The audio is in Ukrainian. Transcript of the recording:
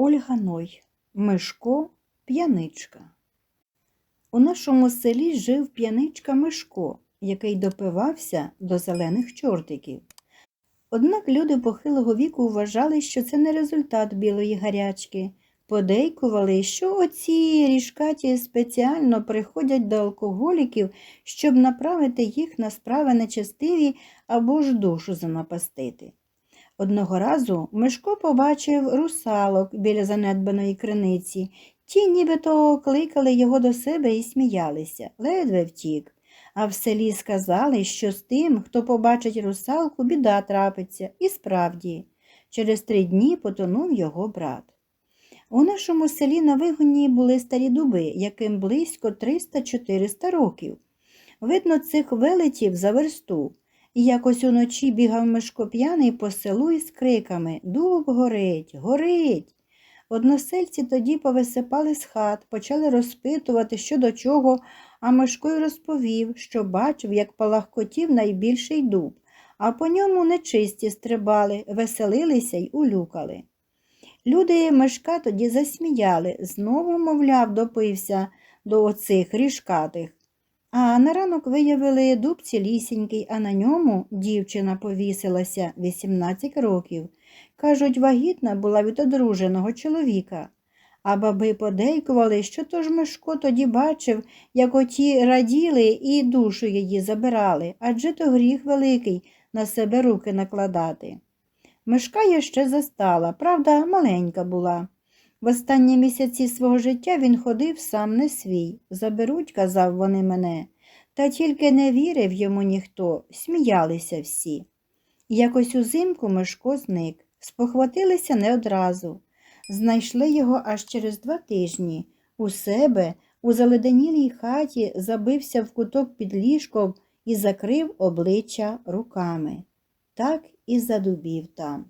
Ольга Ной, Мишко, п'яничка. У нашому селі жив п'яничка Мишко, який допивався до зелених чортиків. Однак люди похилого віку вважали, що це не результат білої гарячки. Подейкували, що оці ріжкаті спеціально приходять до алкоголіків, щоб направити їх на справи нечестиві або ж душу занапастити. Одного разу Мишко побачив русалок біля занедбаної криниці. Ті нібито кликали його до себе і сміялися, ледве втік. А в селі сказали, що з тим, хто побачить русалку, біда трапиться. І справді, через три дні потонув його брат. У нашому селі на вигоні були старі дуби, яким близько 300-400 років. Видно, цих велетів за версту. І якось уночі бігав Мишко п'яний по селу із криками Дуб горить, горить. Односельці тоді повисипали з хат, почали розпитувати, що до чого, а Мишко й розповів, що бачив, як палахкотів найбільший дуб, а по ньому нечисті стрибали, веселилися й улюкали. Люди Мишка тоді засміяли, знову, мовляв, допився до оцих ріжкатих. А на ранок виявили дуб цілісінький, а на ньому дівчина повісилася 18 років. Кажуть, вагітна була від одруженого чоловіка. А баби подейкували, що то ж Мишко тоді бачив, як оті раділи і душу її забирали, адже то гріх великий на себе руки накладати. Мишка я ще застала, правда, маленька була. В останні місяці свого життя він ходив сам не свій. Заберуть, казав вони мене, та тільки не вірив йому ніхто, сміялися всі. Якось узимку Мишко зник, спохватилися не одразу. Знайшли його аж через два тижні. У себе, у заледенілій хаті, забився в куток під ліжком і закрив обличчя руками. Так і задубів там.